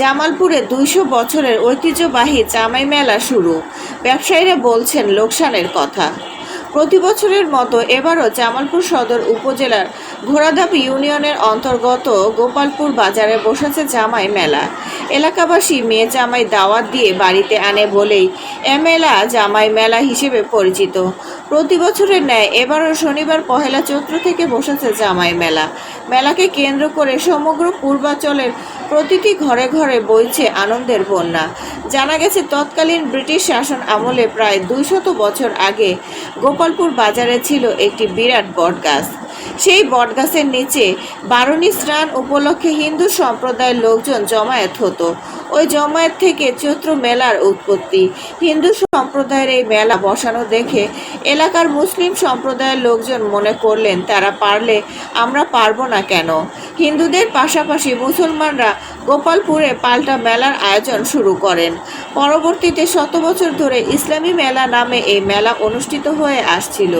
জামালপুরে দুইশো বছরের ঐতিহ্যবাহী জামাই মেলা শুরু। ব্যবসায়ীরা বলছেন, লোকসানের কথা। প্রতি বছরের মতো এবারও জামালপুর সদর উপজেলার ঘোড়াধাপ ইউনিয়নের অন্তর্গত গোপালপুর বাজারে বসেছে জামাই মেলা। এলাকাবাসী মেয়ে জামাই দাওয়াত দিয়ে বাড়িতে আনে বলেই এ মেলা জামাই মেলা হিসেবে পরিচিত। প্রতি বছরের ন্যায় এবারও শনিবার পহেলা চৈত্র থেকে বসেছে জামাই মেলা। মেলাকে কেন্দ্র করে সমগ্র পূর্বাঞ্চলের প্রতিটি ঘরে ঘরে বইছে আনন্দের বন্যা। জানা গেছে, তৎকালীন ব্রিটিশ শাসন আমলে প্রায় দুইশত বছর আগে গোপালপুর বাজারে ছিল একটি বিরাট বটগাছ। সেই বটগাছের নিচে বারুণী স্নান উপলক্ষে হিন্দু সম্প্রদায়ের লোকজন জমায়েত হতো। ওই জমায়েত থেকে চৈত্র মেলার উৎপত্তি। হিন্দু সম্প্রদায়ের এই মেলা বসানো দেখে এলাকার মুসলিম সম্প্রদায়ের লোকজন মনে করলেন, তারা পারলে আমরা পারব না কেন? হিন্দুদের পাশাপাশি মুসলমানরা গোপালপুরে পাল্টা মেলার আয়োজন শুরু করেন। পরবর্তীতে শত বছর ধরে ইসলামী মেলা নামে এই মেলা অনুষ্ঠিত হয়ে আসছিল।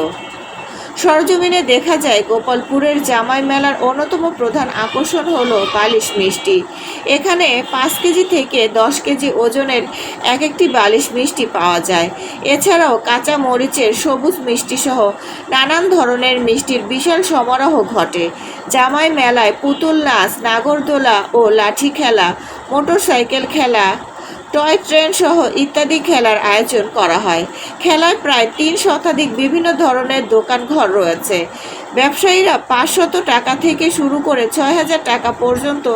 সরজমিনে দেখা যায় গোপালপুরের জামাই মেলার অন্যতম প্রধান আকর্ষণ হলো বালিশ মিষ্টি। এখানে পাঁচ কেজি থেকে দশ কেজি ওজনের এক একটি বালিশ মিষ্টি পাওয়া যায়। এছাড়াও কাঁচা মরিচের সবুজ মিষ্টি সহ নানান ধরনের মিষ্টির বিশাল সমারোহ ঘটে। জামাই মেলায় পুতুল নাচ, নাগরদোলা ও লাঠি খেলা, মোটরসাইকেল খেলা টয় ট্রেন সহ ইত্যাদি খেলার আয়োজন করা হয়। খেলায় প্রায় তিন শতাধিক বিভিন্ন ধরনের দোকান ঘর রয়েছে। ব্যবসায়ীরা পাঁচশত টাকা থেকে শুরু করে ছয় হাজার টাকা পর্যন্ত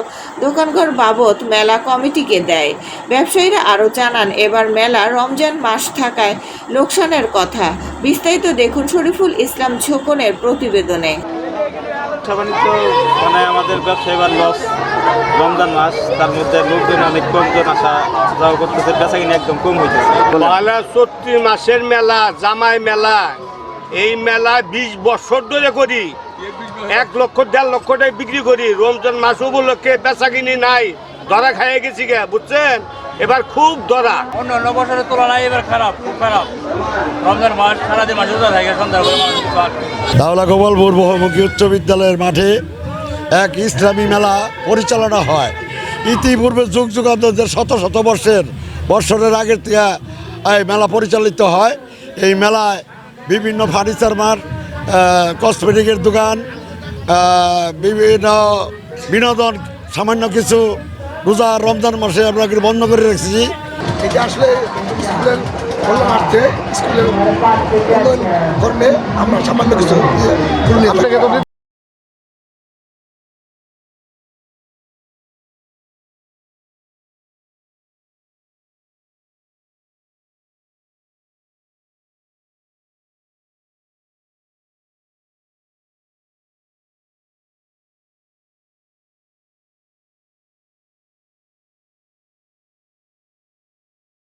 দোকানঘর বাবদ মেলা কমিটিকে দেয়। ব্যবসায়ীরা আরও জানান, এবার মেলা রমজান মাস থাকায় লোকসানের কথা। বিস্তারিত দেখুন শরীফুল ইসলাম ঝোকনের প্রতিবেদনে। ব্যবসা বাণিজ্য মানে আমাদের ব্যবসা এবার লস, রমজান মাস, তার মধ্যে লোকজন অনেক কমজন আসা যাওয়া করতেছে বেচা কিনে একদম কম হইতেছে। পয়লা চৈত্রি মাসের মেলা, জামাই মেলা, এই মেলা বিশ বছর ধরে করি। এক লক্ষ, দেড় লক্ষ টাকা বিক্রি করি। রমজান মাস উপলক্ষে বেচা কিনি নাই, ধরা খাইয়ে গেছি গে, বুঝছেন? এবার খুব দরা। অন্য অন্য বছরের তুলনায় এবার খারাপ খুব খারাপ। রমজান মাস সারাদিন মাস রোজা থাকে সন্ধ্যা করে মানুষ কিছু আর দাওলা গোপালপুর বহুমুখী উচ্চ বিদ্যালয়ের মাঠে এক ইসলামী মেলা পরিচালনা হয়। ইতিপূর্বে যুগ যুগান্তদের শত শত বর্ষের বৎসরের আগের থেকে এই মেলা পরিচালিত হয়। এই মেলায় বিভিন্ন ফার্নিচার মার্ট কসমেটিকের দোকান বিভিন্ন বিনোদন সামান্য কিছু রোজা রমজান মাসে আমরা বন্ধ করে রেখেছি এটা আসলে স্কুলের খোলা মাঠে স্কুলের উন্নয়ন কর্মে আমরা সামান্য কিছু।